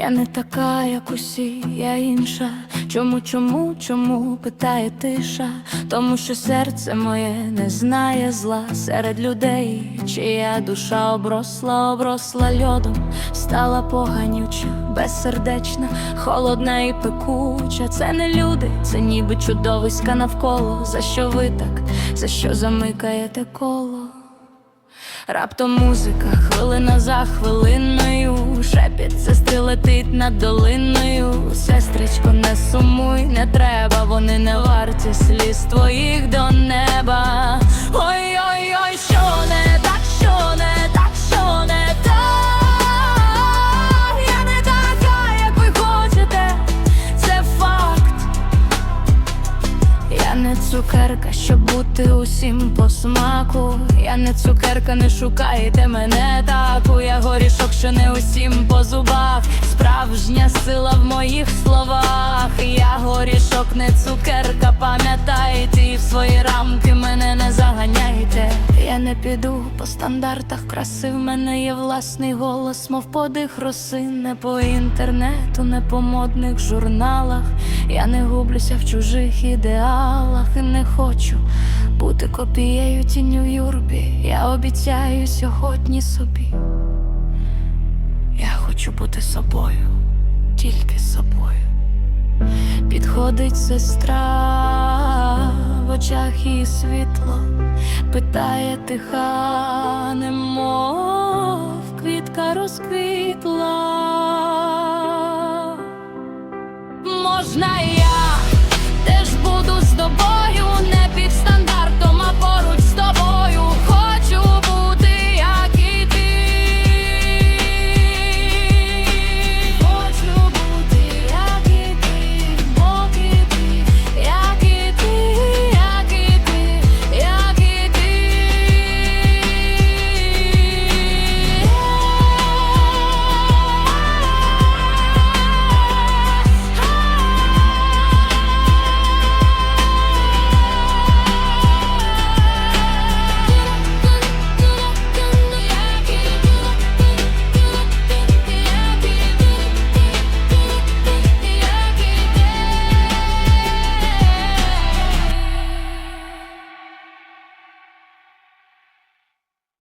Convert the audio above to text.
Я не така, як усі, я інша. Чому, чому, чому питає тиша? Тому що серце моє не знає зла серед людей, чия душа обросла, обросла льодом, стала поганюча, безсердечна, холодна і пекуча. Це не люди, це ніби чудовиська навколо. За що ви так, за що замикаєте коло? Раптом музика, хвилина за хвилиною, шепіт сестри летить над долиною. Сестричко, не сумуй, не треба, вони не варті сліз твоїх до неба. Ой-ой-ой, Я не цукерка, щоб бути усім по смаку. Я не цукерка, не шукайте мене таку. Я горішок, що не усім по зубах. Справжня сила в моїх словах. Я горішок, не цукерка, пам'ятайте, і в свої рамки мене не не піду по стандартах краси. В мене є власний голос, мов подих роси. Не по інтернету, не по модних журналах. Я не гублюся в чужих ідеалах і не хочу бути копією тінню юрбі. Я обіцяю сьогодні собі. Я хочу бути собою, тільки собою. Підходить сестра очах і світло, питає тиха, немов квітка розквітла. Можна